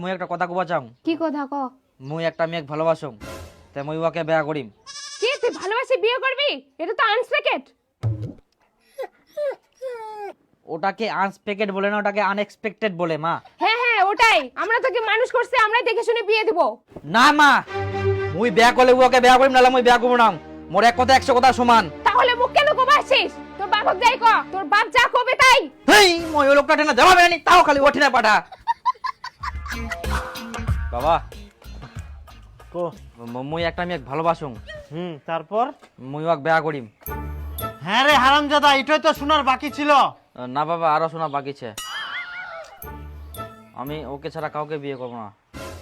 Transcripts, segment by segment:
মুই একটা কথা কবা চাও। কি কথা ক? মুই একটা মেয়েক ভালোবাসং তে মুই ওকে বেয়া করিম কি তুই ভালোবাসি বিয়ে করবি এটা তো আনসপেক্টেড ওটাকে আনএক্সপেক্টেড বলে না ওটাকে আনএক্সপেক্টেড বলে মা। হ্যাঁ হ্যাঁ ওটাই। আমরা তোকে মানুষ করছি আমরা দেখে শুনে বিয়ে দিব। না মা। মুই বেয়া করলে ওকে বেয়া করিম নাহলে মুই বেয়া করব না। মোর এক কথা একশো কথা সমান। তাহলে মুখ কেন কোবাছিস তোর বাপক যাই ক। তোর বাপ যা কবে তাই। হেই মই ওই লোকটা টেনা জবাব নি তাও খালি ওঠে না পাঠা। বাবা। কো। ম- মুই একটা মেয়েক ভালোবাসুং। হুম তারপর? মুই ওকে বেয়া করিম। হ্যাঁ রে হারামজাদা এটাই তো শোনার বাকি ছিল। না বাবা আরও শোনা বাকি আছে। আমি ওকে ছাড়া কাউকে বিয়ে করব না।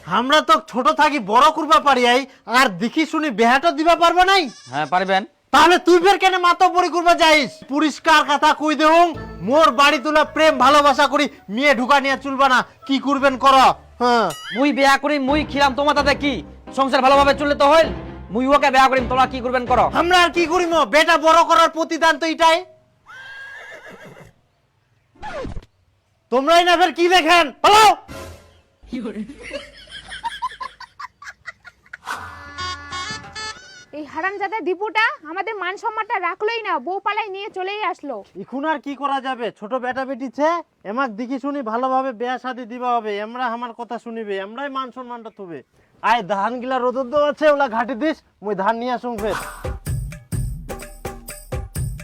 আমরা তো ছোট থাকি বড় করবা পারি আই আর দেখি শুনি বেহাটা দিবা পারবা নাই? হ্যাঁ পারবেন। তাহলে তুই ফের কেন মাতো পরি করবা যাইস? পরিষ্কার কথা কই দেউং মোর বাড়ি তুলা প্রেম ভালোবাসা করি মেয়ে ঢুকা নিয়ে চলবা না কি করবেন কর? হ্যাঁ। মুই বেয়া করি মুই খিলাম তোমার তাতে কি? সংসার ভালোভাবে চললে তো হইল? মুই ওকে বেয়া করিম তোমরা কি করবেন করো? আমরা আর কি করিম? বেটা বড় করার প্রতিদান তো এটাই। তোমরাই না ফের কি দেখেন? হ্যালো? হারামজাদা দীপুটা আমাদের মান সম্মানটা রাখলোই না বউ পালাই নিয়ে চলেই আসলো। এখন আর কি করা যাবে? ছোট বেটা বেটি ছে এমাক শুনি ভালোভাবে বেয়া শাদি দিবা হবে আমরা আমার কথা শুনিবে আমরাই মান সম্মানটা তুবে আয় ধান গিলা রোদর দো আছে ওলা ঘাটি দিস মুই ধান নিয়ে আসুন ফের।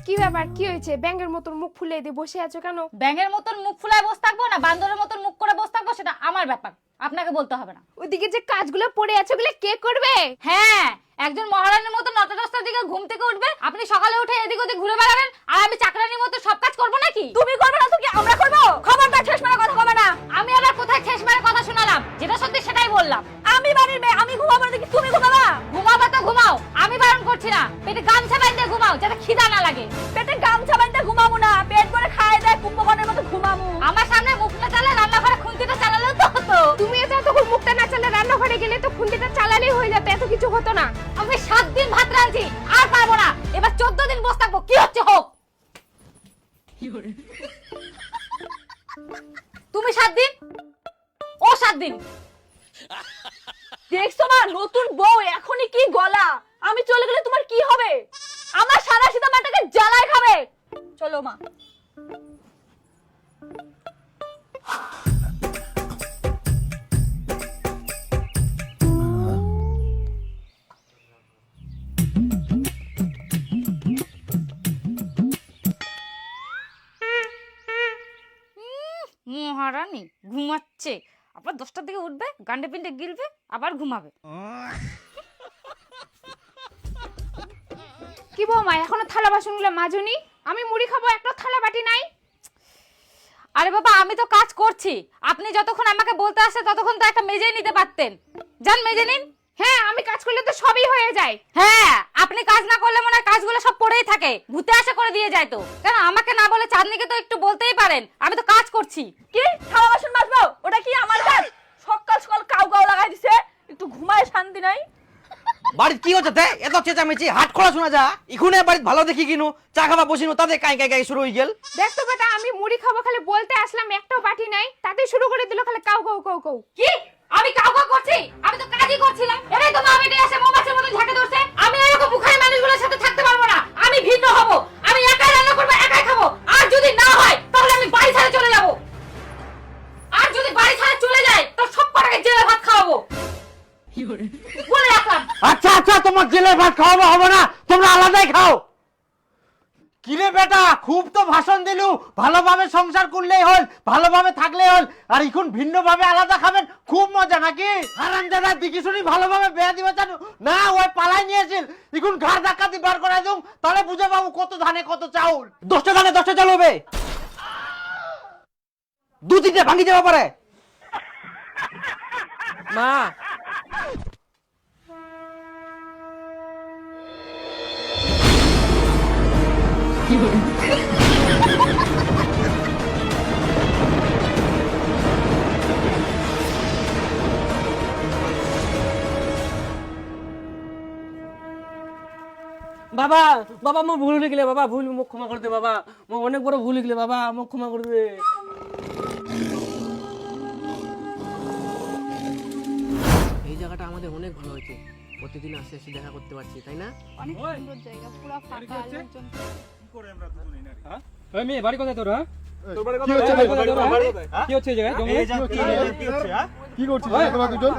কি ব্যাপার কি হয়েছে? ব্যাঙের মতন মুখ ফুলে দিয়ে বসে আছো কেন? ব্যাঙের মতন মুখ ফুলায় বসে থাকব না বান্দরের মতন মুখ করে বসে থাকব সেটা আমার ব্যাপার। আপনাকে বলতে হবে না। ওইদিকে যে কাজগুলো পড়ে আছে ওগুলো কে করবে? হ্যাঁ একজন মহারানীর মতো নটা দশটার দিকে ঘুম থেকে উঠবে? আপনি সকালে উঠে এদিক ওদিক ঘুরে বেড়াবেন? আর আমি চাকরানির মতো সব কাজ করব নাকি? তুমি করবে না তো কি? আমরা করব? খবরদার ঠেস মারা কথা হবে না। আমি আবার কোথায় ঠেস মারা কথা শোনালাম? যেটা সত্যি সেটাই বললাম। আমি বাড়ির মেয়ে, আমি ঘুমাবো না দেখি। তুমি ঘুমাবা? ঘুমাবা তো ঘুমাও। আমি বারণ করছি না। পেটে গামছা বাঁধতে ঘুমাও, যাতে খিদা না লাগে। পেটে গামছা বাঁধতে ঘুমাবো না। পেট করে খায় দেয়, কুম্ভকর্ণের মতো ঘুমাবো। আমার সামনে মুখ না চালে রান্নাঘরে খুন্তিটা চালালেও তো তুমি এত মুখটা না চালে রান্নাঘরে গেলে তো খুন্তিটা হতো না। আমি সাত দিন ভাত রাঁধছি, আর পারব না। এবার চোদ্দ দিন বসে থাকব। কি হচ্ছে, হোক। তুমি সাত দিন? ও সাত দিন। দেখছ মা, নতুন বউ, এখনই কি গলা? আমি চলে গেলে তোমার কি হবে? আমার সারা সিধা মাটাকে জ্বালায় খাবে। চলো মা। মহারানী ঘুমাচ্ছে। আবার দশটার দিকে উঠবে, গান্ডে পিন্ডে গিলবে, আবার ঘুমাবে। কি বৌমা, এখনও থালা বাসনগুলো মাজুনি? আমি মুড়ি খাব একটা থালা বাটি নাই? আরে বাবা, আমি তো কাজ করছি। আপনি যতক্ষণ আমাকে বলতে আসে ততক্ষণ তো একটা মেজে নিতে পারতেন। যান, মেজে নিন। হ্যাঁ আমি কাজ করলে তো সবই হয়ে যায়। হ্যাঁ আপনি কাজ না করলে মনে হয় কাজগুলো সব পড়েই থাকে। ভূতে আসে করে দিয়ে যায় তো। কেন আমাকে না বলে চাঁদনিকে তো একটু বলতেই পারেন। আমি তো কাজ করছি। কি? থালা বাসন মাজবো? ওটা কি আমার কাজ? সকাল সকাল কাউ কাউ লাগাই দিছে। একটু ঘুমায় শান্তি নাই। বাড়িতে কি হচ্ছে তে? এত চেঁচামেচি। হাট খোলা শোনা যা ইখুনে বাড়িতে ভালো দেখি কিনু। চা খাবা বসিনু তাতে কাই কাই কাই শুরু হয়ে গেল। দেখ তো বেটা আমি মুড়ি খাব খালি বলতে আসলাম একটাও বাটি নাই। তাতে শুরু করে দিল খালি কাউ কাউ কাউ কাউ। কি? আমি কাউ কাউ করছি? আমি তো কাজই করছিলাম। এটাই তো মা বেটে এসে মৌমাছির মতো ঝাঁকে ধরছে। আমি এরকম মুখারি মানুষগুলোর সাথে থাকতে পারব না। আমি ভিন্ন হব। আমি একাই রান্না করব একাই খাব। আর যদি না হয় তাহলে আমি বাড়ি ছেড়ে চলে যাব। আর যদি বাড়ি ছেড়ে চলে যায় তো সব কটাকে জেলে ভাত খাওয়াবো। বলে রাখলাম। আচ্ছা আচ্ছা তোমার জেলে ভাত খাওয়াবো হবে না। তোমরা আলাদাই খাও। কিরে বেটা, খুব তো ভাষণ দিলু। ভালোভাবে সংসার করলেই হল, ভালোভাবে থাকলেই হল, আর এখন ভিন্ন ভাবে আলাদা খাবেন, খুব মজা নাকি? হারান দাদা দিকি শুনি ভালোভাবে বেয়া দিবা জানো। না, ওই পালাই নিয়েছিল। এখন ঘর ধাক্কা দিয়ে বার করাই দিও তাহলে বুঝে পাবো কত ধানে, কত চাউল? দশটা ধানে দশটা চাল হবে। দু তিনটে ভাঙি যাবে পারে। মা বাবা বাবা মই ভুল লিখলে বাবা ভুল মোক ক্ষমা করে দে বাবা। মই অনেক বড় ভুল লিখলে বাবা মোক ক্ষমা করে দে। অনেক ভালো হয়েছে। প্রতিদিন আসে এসে দেখা করতে পারছি তাই না? অনেক সুন্দর জায়গা পুরো ফাঁকা মেয়ে বাড়ি কোথায় তোর হ্যাঁ কি হচ্ছে বাড়ি কোথায় তোর, হ্যাঁ? কি হচ্ছে এই জায়গায় জঙ্গলে? কি করছিস তোমরা দুজন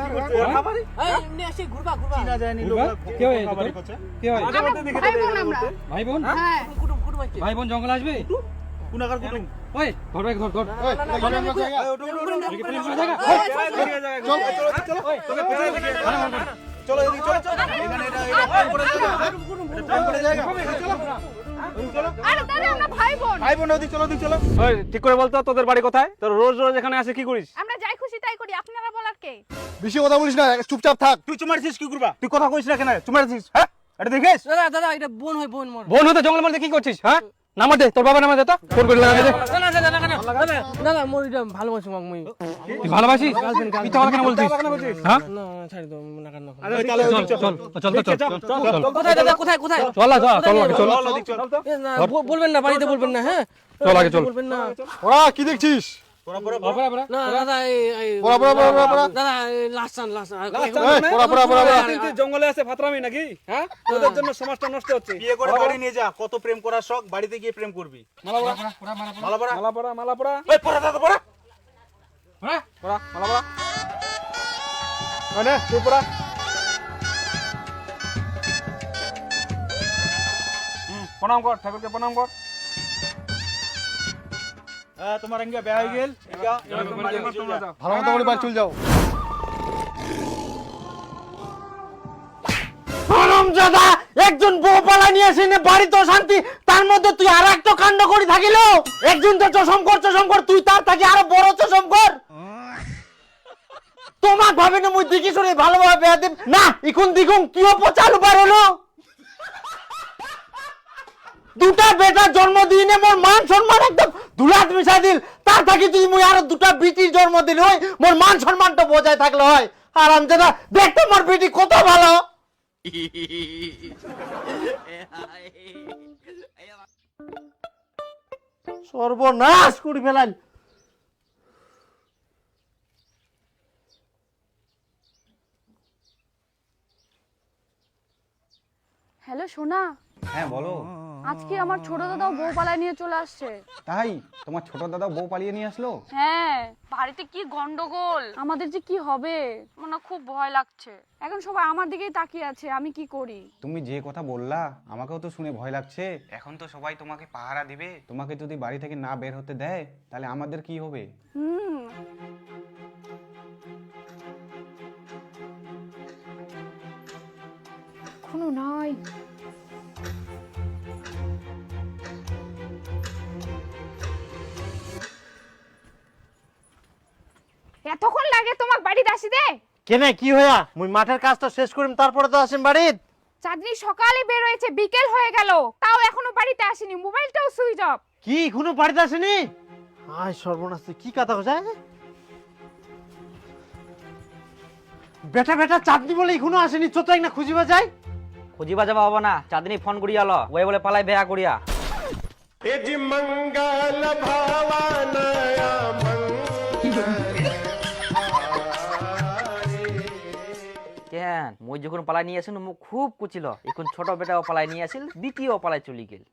এমনি আসে ঘুরবা ঘুরবা ঘুরবা? কে হয় তোর? কে হয়? ভাই বোন আমরা ভাই বোন হ্যাঁ কুটুম কুটুম আসছে ভাই বোন জঙ্গলে আসবে ওই ধর ভাই ধর ধর এই, এটা কি ভাই বোন। ওই ঠিক করে বলতো তোদের বাড়ি কোথায়? তোর রোজ রোজ এখানে আসে কি করিস? আমরা যাই খুশি তাই করি। আপনারা বলার কে? বেশি কথা বলিস না চুপচাপ থাক। তুই চুমারছিস কি করবা? তুই কথা না কেন? চুমারছিস হ্যাঁ? এটা দেখিস দাদা দাদা এটা বোন হয় বোন মোর। বোন হতে জঙ্গলের মধ্যে কি করছিস হ্যাঁ? নামা দে তোর বাবা নামা দে তো ফোন করে লাগা দে না না মোর এটা ভালোবাসি মাক মুই তুই ভালোবাসিস মিথ্যা কথা কেন বলছিস হ্যাঁ না ছাড় দাও না কেন চল চল চল চল চল চল কোথায় দাদা কোথায় কোথায় চল না চল চল চল না, বলবেন না বাড়িতে বলবেন না হ্যাঁ চল আগে চল বলবেন না ওরা কি দেখছিস জঙ্গলে আসে ফাতরামি নাকি? হ্যাঁ? তোদের জন্য সমাজটা নষ্ট হচ্ছে। বিয়ে করে বাড়ি নিয়ে যা কত প্রেম করার শখ বাড়িতে গিয়ে প্রেম করবি। মালা পড়া। মালা পড়া মালা পড়া। ওই পড়া। দাদা পড়া। হ্যাঁ পড়া মালা পড়া। তুই পড়া। হুম, প্রণাম কর ঠাকুরকে প্রণাম কর। হ্যাঁ তোমার এঙ্গা বিয়ে হয়ে গেল। তোমরা যাও। ভালো মতো করে বাড়ি চলে যাও। দাদা একজন বউ পালা নিয়ে এসে বাড়ি তো শান্তি তার মধ্যে তুই আর একটা কাণ্ড করি থাকিল? একজন তো চশম কর চশম কর তুই তার থাকি আরও বড় চশম কর। তোমাক ভাবে না মুই দেখি শুনে ভালোভাবে বেয়া দেব না ইকুন দিগুন কিও পচালু পার হলো দুটা বেটা জন্ম দিনে মোর মান সম্মান একদম দুলাত মিশা দিল। তার থাকি তুই মুই আরও দুটা বিটির জন্ম দিল হয় মোর মান সম্মানটা বজায় থাকলে হয়। আর আমি দাদা দেখতে মোর বিটি কত ভালো। সর্বনাশ করে ফেলাল হ্যালো সোনা। হ্যাঁ বলো। আজকে আমার ছোট দাদাও বউ পালায় নিয়ে চলে আসছে। তাই? তোমার ছোট দাদা বউ পালিয়ে নিয়ে আসলো? হ্যাঁ। বাড়িতে কি গন্ডগোল? আমাদের যে কি হবে? মনে খুব ভয় লাগছে। এখন সবাই আমার দিকেই তাকিয়ে আছে আমি কি করি? তুমি যে কথা বললা আমাকেও তো শুনে ভয় লাগছে। এখন তো সবাই তোমাকে পাহারা দিবে। তোমাকে যদি বাড়ি থেকে না বের হতে দেয় তাহলে আমাদের কি হবে? হুম। এখনও নাই। এতক্ষণ লাগে তোমাক বাড়িতে আসি দে কেনে কি হইয়া? মুই মাঠের কাজটা শেষ করিম তারপরে তো আসিম বাড়িত। চাঁদনি সকালে বের হয়েছে বিকেল হয়ে গেল। তাও এখনও বাড়িতে আসেনি মোবাইলটাও সুইচ অফ। কি এখনও বাড়িতে আসেনি? আয় সর্বনাশ তুই কি কথা কোথায় বেটা বেটা চাঁদনি বলে এখনও আসেনি চো তো না খুঁজিবা যায় খুঁজিবা যাবা হবে না চাঁদনি ফোন করিয়া ল ওই বলে পালাই বেয়া করিয়া। কেন মই যখন পালাই নিয়ে আসিল, মোক খুব কুচিল। এখন ছোট বেটাও পালাই নিয়ে আসিল, দ্বিতীয় পালাই চলি গেল।